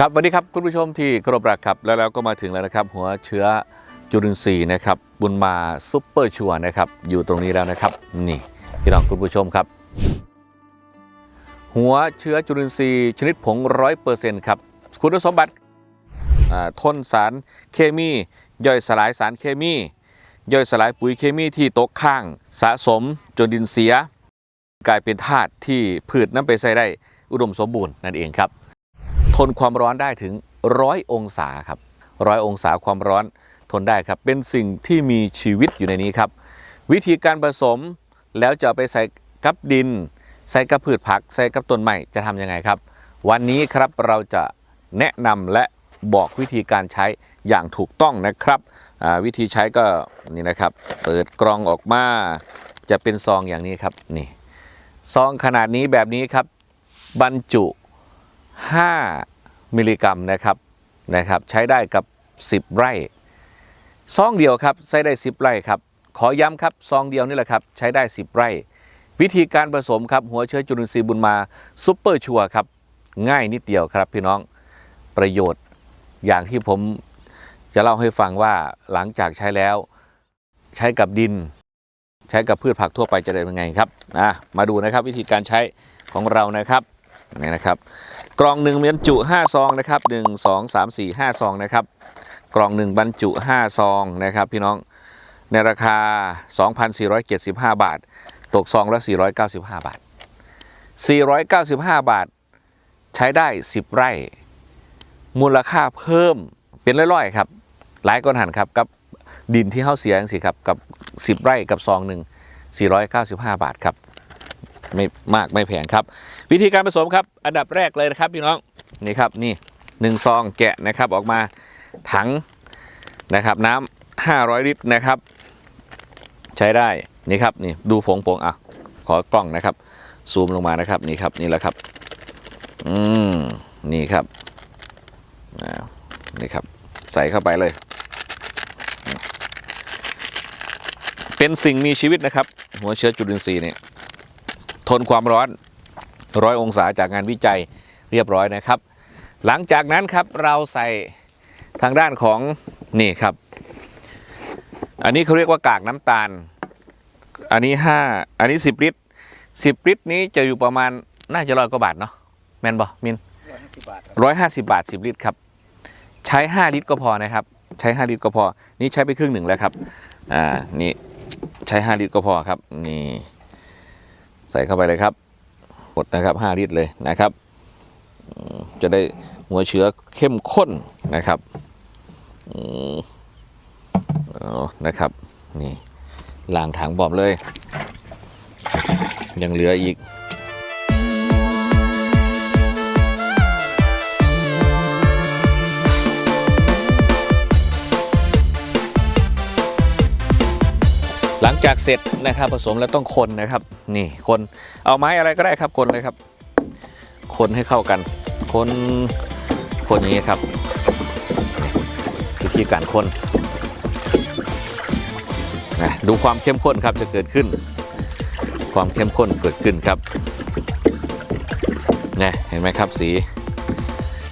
ครับสวัสดีครับคุณผู้ชมที่เครพรักครับแล้วเราก็มาถึงแล้วนะครับ หัวเชื้อจุลินทรีย์นะครับ บุญมาซุปเปอร์ชัวร์นะครับอยู่ตรงนี้แล้วนะครับ นี่พี่น้องคุณผู้ชมครับ หัวเชื้อจุลินทรีย์ชนิดผงร้อยเปอร์เซ็นต์ครับคุณสมบัติทนสารเคมี ย่อยสลายสารเคมี ย่อยสลายปุ๋ยเคมีที่ตกค้างสะสมจนดินเสีย กลายเป็นธาตุที่พืชนำไปใช้ได้อุดมสมบูรณ์นั่นเองครับ ทนความร้อนได้ถึงร้อยองศาครับร้อยองศาความร้อนทนได้ครับ เป็นสิ่งที่มีชีวิตอยู่ในนี้ครับ วิธีการผสมแล้วจะไปใส่กับดิน ใส่กับพืชผัก ใส่กับต้นไม้จะทำยังไงครับ วันนี้ครับเราจะแนะนำและบอกวิธีการใช้อย่างถูกต้องนะครับ วิธีใช้ก็นี่นะครับ เปิดกรองออกมาจะเป็นซองอย่างนี้ครับนี่ซองขนาดนี้แบบนี้ครับ บรรจุ 5 มิลลิกรัมนะครับนะครับ ใช้ได้กับ 10 ไร่ซองเดียวครับใช้ได้ 10 ไร่ครับขอย้ำครับซองเดียวนี่แหละครับใช้ได้ 10 ไร่ วิธีการผสมครับหัวเชื้อจุลินทรีย์บุญมาซุปเปอร์ชัวร์ครับง่ายนิดเดียวครับพี่น้องประโยชน์อย่างที่ผมจะเล่าให้ฟังว่าหลังจากใช้แล้วใช้กับดิน ใช้กับพืชผักทั่วไปจะได้เป็นไงครับมาดูนะครับวิธีการใช้ของเรานะครับ นี่นะครับกล่องหนึ่งบรรจุ5ซองนะครับ1 2 3 4 5ซองนะครับกล่องหนึ่งบรรจุ5ซองนะครับพี่น้องในราคา 2,475 บาท ตกซองละ 495 บาท 495 บาท ใช้ได้ 10 ไร่ มูลค่าเพิ่มเป็นร้อยๆครับหลายก้อนหันครับกับดินที่เขาเสียอย่างสิครับกับ 10 ไร่กับซองหนึ่ง495 บาทครับ ไม่มากไม่แพงครับ วิธีการผสมครับ อันดับแรกเลยนะครับพี่น้องนี่ครับนี่หนึ่งซองแกะนะครับออกมาถังนะครับน้ำ500 ลิตรนะครับ ใช้ได้นี่ครับนี่ดูผงผงอะขอกล้องนะครับ ซูมลงมานะครับนี่ครับนี่แหละครับอืมนี่ครับนี่ครับใส่เข้าไปเลย เป็นสิ่งมีชีวิตนะครับ หัวเชื้อจุลินทรีย์เนี่ย ทนความร้อนร้อยองศาจากงานวิจัยเรียบร้อยนะครับ หลังจากนั้นครับเราใส่ทางด้านของนี่ครับ อันนี้เขาเรียกว่ากากน้ำตาล อันนี้ 5 อันนี้ 10 ลิตร 10 ลิตรนี้จะอยู่ประมาณน่าจะร้อยกว่าบาทเนาะแมนบอมินร้อยห้าสิบบาท10ลิตรครับ ใช้ 5 ลิตรก็พอนะครับ ใช้ 5 ลิตรก็พอ นี่ใช้ไปครึ่งหนึ่งแล้วครับ อ่า นี่ใช้ 5 ลิตรก็พอครับ นี่ ใส่เข้าไปเลยครับหมดนะครับ 5 ลิตรเลยนะครับ จะได้หัวเชื้อเข้มข้นนะครับอืมเอนะครับ นี่ล้างถังบอบเลย ยังเหลืออีก งจากเสร็จนะครับผสมแล้วต้องคนนะครับ นี่คนเอาไม้อะไรก็ได้ครับคนเลยครับ คนให้เข้ากัน คนคนอย่างนี้ครับวิธีการคนนะดูความเข้มข้นครับจะเกิดขึ้น ความเข้มข้นเกิดขึ้นครับนะเห็นไหมครับสี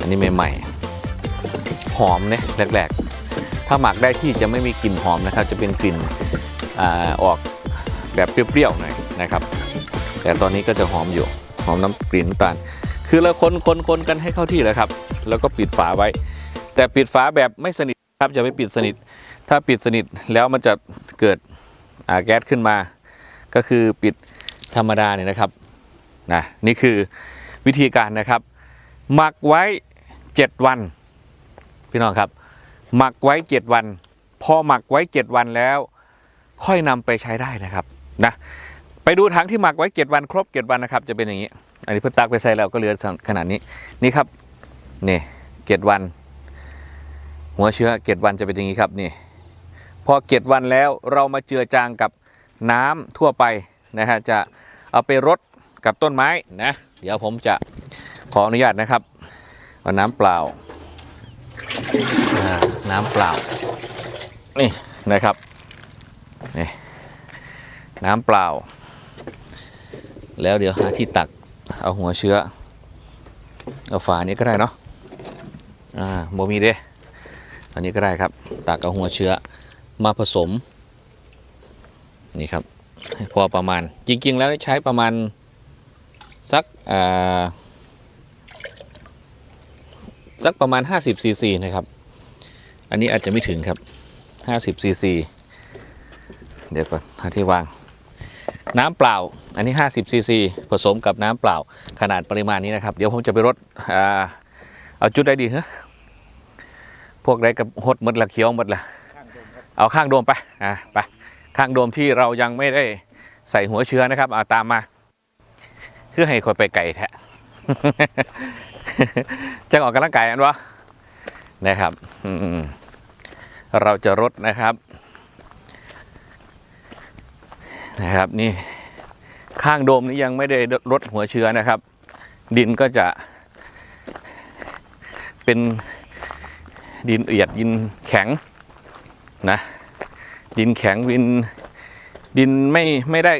อันนี้ใหม่ๆหอมเนี่ยแรกๆ ถ้าหมักได้ที่จะไม่มีกลิ่นหอมนะครับ จะเป็นกลิ่น อออกแบบเปรี้ยวๆหน่อยนะครับ แต่ตอนนี้ก็จะหอมอยู่หอมน้ำกลิ่นน้ำตาล คือเราคนคนคนกันให้เข้าที่เลยครับ แล้วก็ปิดฝาไว้ แต่ปิดฝาแบบไม่สนิทครับอย่าไปปิดสนิท ถ้าปิดสนิทแล้วมันจะเกิดแก๊สขึ้นมา ก็คือปิดธรรมดาเนี่ยนะครับนะนี่คือวิธีการนะครับ หมักไว้ 7 วัน พี่น้องครับ หมักไว้ 7 วัน พอหมักไว้ 7 วันแล้ว ค่อยนำไปใช้ได้นะครับนะไปดูถังที่หมักไว้7วันครบ7วันนะครับ จะเป็นอย่างนี้ อันนี้เพิ่งตักไปใส่แล้วก็เหลือขนาดนี้นี่ครับนี่เจ็ดวัน หัวเชื้อเจ็ดวันจะเป็นอย่างนี้ครับนี่พอเจ็ดวันแล้วเรามาเจือจางกับน้ำทั่วไปนะฮะจะเอาไปรดกับต้นไม้นะเดี๋ยวผมจะขออนุญาตนะครับเอาน้ำเปล่าอ่าน้ำเปล่านี่นะครับ นี่น้ำเปล่า แล้วเดี๋ยวหาที่ตักเอาหัวเชื้อ เอาฝานี้ก็ได้เนาะอ่าโมมีเด้อันนี้ก็ได้ครับตากเอาหัวเชื้อมาผสม นี่ครับ พอประมาณจริง ๆ แล้วใช้ประมาณสักอ่าสักประมาณ 50ซีซีนะครับ อันนี้อาจจะไม่ถึงครับ 50ซีซี เดี๋ยวก่อนหาที่วาง น้ำเปล่า อันนี้ 50ซีซีผสมกับน้ำเปล่าขนาดปริมาณนี้นะครับ เดี๋ยวผมจะไปรดอเอาจุดใดดีฮะพวกใดกับหดหมดละเขียวหมดละเอาข้างโดมไปอ่าไปข้างโดมที่เรายังไม่ได้ใส่หัวเชื้อนะครับเอาตามมาคือให้คนไปไก่แท้จะออกกำลังกายอันวะนะครับเราจะรดนะครับ นะครับนี่ข้างโดมนี้ยังไม่ได้รดหัวเชื้อนะครับ ดินก็จะเป็นดินเอียดดินแข็งนะดินแข็งดินดินไม่ไม่ได้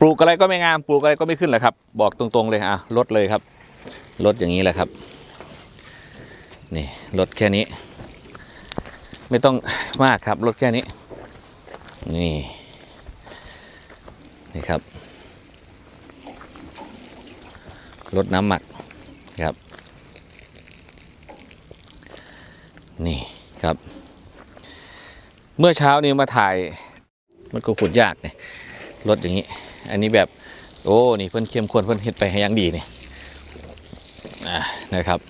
ปลูกอะไรก็ไม่งามปลูกอะไรก็ไม่ขึ้นแหละครับ บอกตรงๆเลยอะลดเลยครับลดอย่างนี้แหละครับนี่ลดแค่นี้ ไม่ต้องมากครับลดแค่นี้นี่ นี่ครับลดน้ำหมักครับ นี่ครับ เมื่อเช้านี้มาถ่ายมันก็ขุดยากเนี่ยรสอย่างนี้ อันนี้แบบโอ้นี่เพิ่นเข้มข้นเพิ่นเฮ็ดไปให้ยังดีนี่นะครับ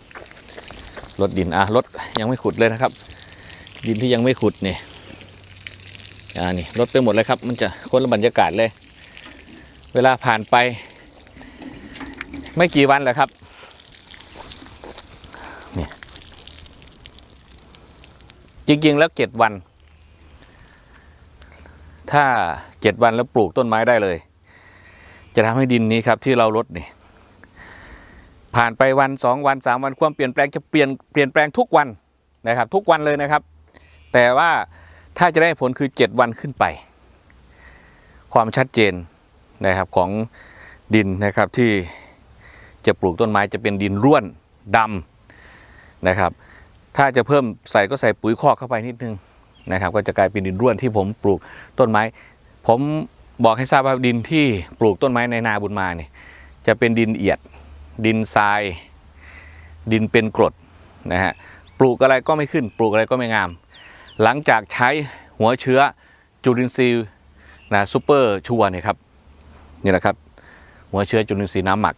รถดินอะรถยังไม่ขุดเลยนะครับ ดินที่ยังไม่ขุดนี่อ่านี่รถไปหมดเลยครับ มันจะคนละบรรยากาศเลย เวลาผ่านไป ไม่กี่วันแหละครับนี่จริงๆแล้วเจ็ดวัน ถ้าเจ็ดวันแล้วปลูกต้นไม้ได้เลย จะทำให้ดินนี้ครับที่เราลดนี่ผ่านไปวันสองวันสามวันความเปลี่ยนแปลงจะเปลี่ยนเปลี่ยนแปลงทุกวันนะครับ ทุกวันเลยนะครับ แต่ว่าถ้าจะได้ผลคือเจ็ดวันขึ้นไป ความชัดเจน นะครับของดินนะครับที่จะปลูกต้นไม้จะเป็นดินร่วนดำนะครับ ถ้าจะเพิ่มใส่ก็ใส่ปุ๋ยคอกเข้าไปนิดนึงนะครับ ก็จะกลายเป็นดินร่วนที่ผมปลูกต้นไม้ ผมบอกให้ทราบว่าดินที่ปลูกต้นไม้ในนาบุญมาเนี่ยจะเป็นดินเอียด ดินทราย ดินเป็นกรดนะฮะปลูกอะไรก็ไม่ขึ้น ปลูกอะไรก็ไม่งาม หลังจากใช้หัวเชื้อจุลินทรีย์นะซูเปอร์ชัวเนี่ยครับ นี่แหละครับ หัวเชื้อจุลินทรีย์น้ำหมัก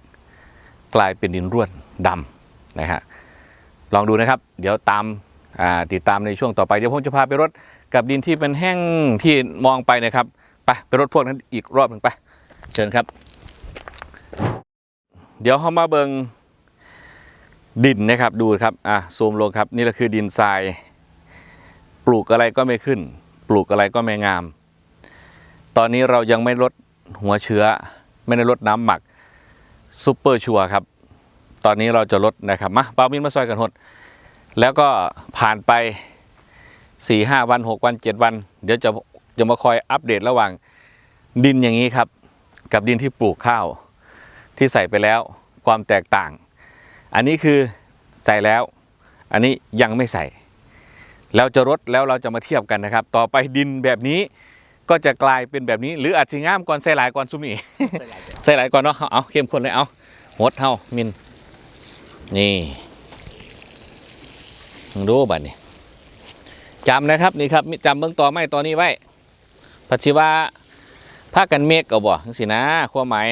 กลายเป็นดินร่วนดำนะฮะลองดูนะครับ เดี๋ยวตามาติดตามในช่วงต่อไป เดี๋ยวผมจะพาไปรดกับดินที่เป็นแห้งที่มองไปนะครับไปไปรดพวกนั้นอีกรอบหนึ่งไป เชิญครับ เดี๋ยวเขามาเบิงดินนะครับดูครับอะซูมลงครับ นี่แหละคือดินทราย ปลูกอะไรก็ไม่ขึ้น ปลูกอะไรก็ไม่งาม ตอนนี้เรายังไม่ลด หัวเชื้อ ไม่ได้ลดน้ำหมักซูเปอร์ชัวครับ ตอนนี้เราจะลดนะครับมาปามินมาซอยกันหด แล้วก็ผ่านไป4ี่ห้าวัน 6 วัน 7 วัน เดี๋ยวจะจะมาคอยอัปเดตระหว่างดินอย่างนี้ครับ กับดินที่ปลูกข้าว ที่ใส่ไปแล้วความแตกต่าง อันนี้คือใส่แล้ว อันนี้ยังไม่ใส่ แล้วจะลดแล้วเราจะมาเทียบกันนะครับ ต่อไปดินแบบนี้ ก็จะกลายเป็นแบบนี้หรืออาจจะงามก่อนใส่หลายก่อนซุมนี่ใส่หลายก่อนเนาะเอาเข้มข้นเลยเอาหดเท่ามินนี่มึงดูบัดนี้จำนะครับนี่ครับจำเบื้องต่อไม่ตอนนี้ไว้ปัจจิวาผ้ากันเมฆก็บอกสินะความหมาย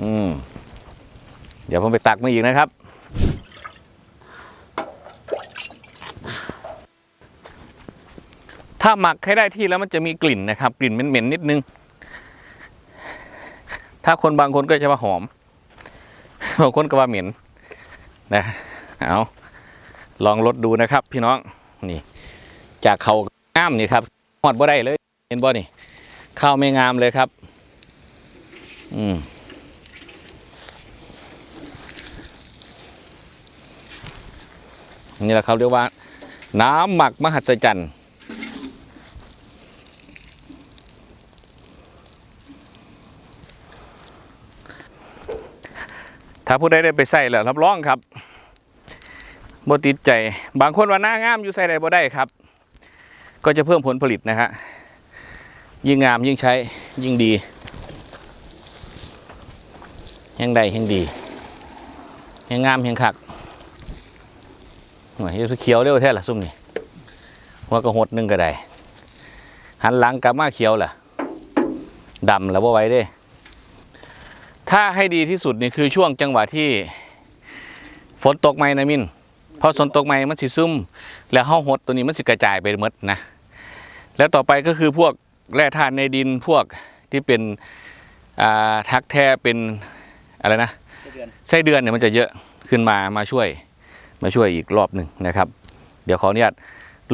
อืมเดี๋ยวผมไปตักมาอีกนะครับ ถ้าหมักให้ได้ที่แล้วมันจะมีกลิ่นนะครับ กลิ่นเหม็นๆนิดนึง ถ้าคนบางคนก็จะว่าหอมบางคนก็ว่าเหม็นนะเอาลองลดดูนะครับ พี่น้องนี่ จากเขางามนี่ครับหอดบ่ได้เลยเห็นบ่นี่ข้าวไม่งามเลยครับ อืมนี่แหละเขาเรียกว่า น้ำหมักมหัศจรรย์ ถ้าผู้ใดได้ไปใส่แล้วรับรองครับบ่ติดใจ บางคนว่าหน้างามอยู่ใส่ใดบ่ได้ครับ ก็จะเพิ่มผลผลิตนะฮะยิ่งงามยิ่งใช้ยิ่งดีแห่งใดแห่งดีแห่งงามแห่งคักหน่วยเขียวเร็วแท้ล่ะซุ่มนี่หัวกระหดหนึงก็ได้หันหลังกลับมาเขียวล่ะดำแล้วบ่ไว้เด้ ถ้าให้ดีที่สุดนี่คือช่วงจังหวะที่ฝนตกไหมนะมินพอฝนตกไหมมันสิซึมแล้วห้าหดตัวนี้มันสิกระจายไปหมดนะ แล้วต่อไปก็คือพวกแร่ธาตุในดินพวกที่เป็นทักแท้เป็นอะไรนะไส้เดือนเนี่ยมันจะเยอะขึ้นมามาช่วยมาช่วยอีกรอบหนึ่งนะครับ เดี๋ยวขออนุญาต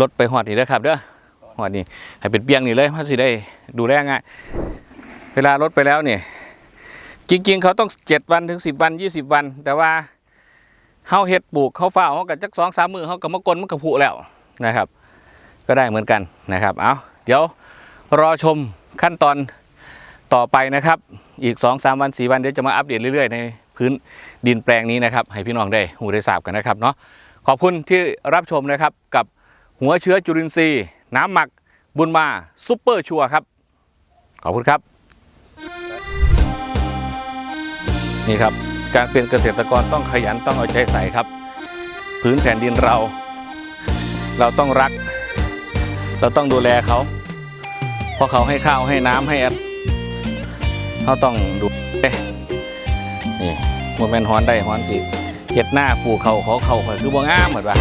ลดไปหอดนี่นะครับเด้อหอดนี่ให้เป็นเปียงนี่เลยเพราะสิได้ดูแลง่ายเวลาลดไปแล้วเนี่ย จริง ๆ เขาต้องเจ็ดวันถึงสิบวันยี่สิบวัน แต่ว่าเฮาเห็ดปลูกเขาฝ้าเขากับจักสองสามมือเขากับมะกลมันกระผุแล้วนะครับ ก็ได้เหมือนกันนะครับ เอาเดี๋ยวรอชมขั้นตอนต่อไปนะครับ อีกสองสามวันสี่วันเดี๋ยวจะมาอัปเดตเรื่อยๆ ในพื้นดินแปลงนี้นะครับ ให้พี่น้องได้หูได้ทราบกันนะครับเนาะขอบคุณที่รับชมนะครับกับหัวเชื้อจุลินทรีย์ น้ำหมักบุญมาซุปเปอร์ชัวครับ ขอบคุณครับ นี่ครับ การเป็นเกษตรกรต้องขยันต้องเอาใจใส่ครับ พื้นแผ่นดินเรา เราต้องรัก เราต้องดูแลเขา เพราะเขาให้ข้าวให้น้ำให้อัดเขาต้องดูนี่โมเมนต์ฮอนได้ฮอนสิเห็ดหน้าปลูกเขาเขาเขาคือบ่งามเหมือนว่า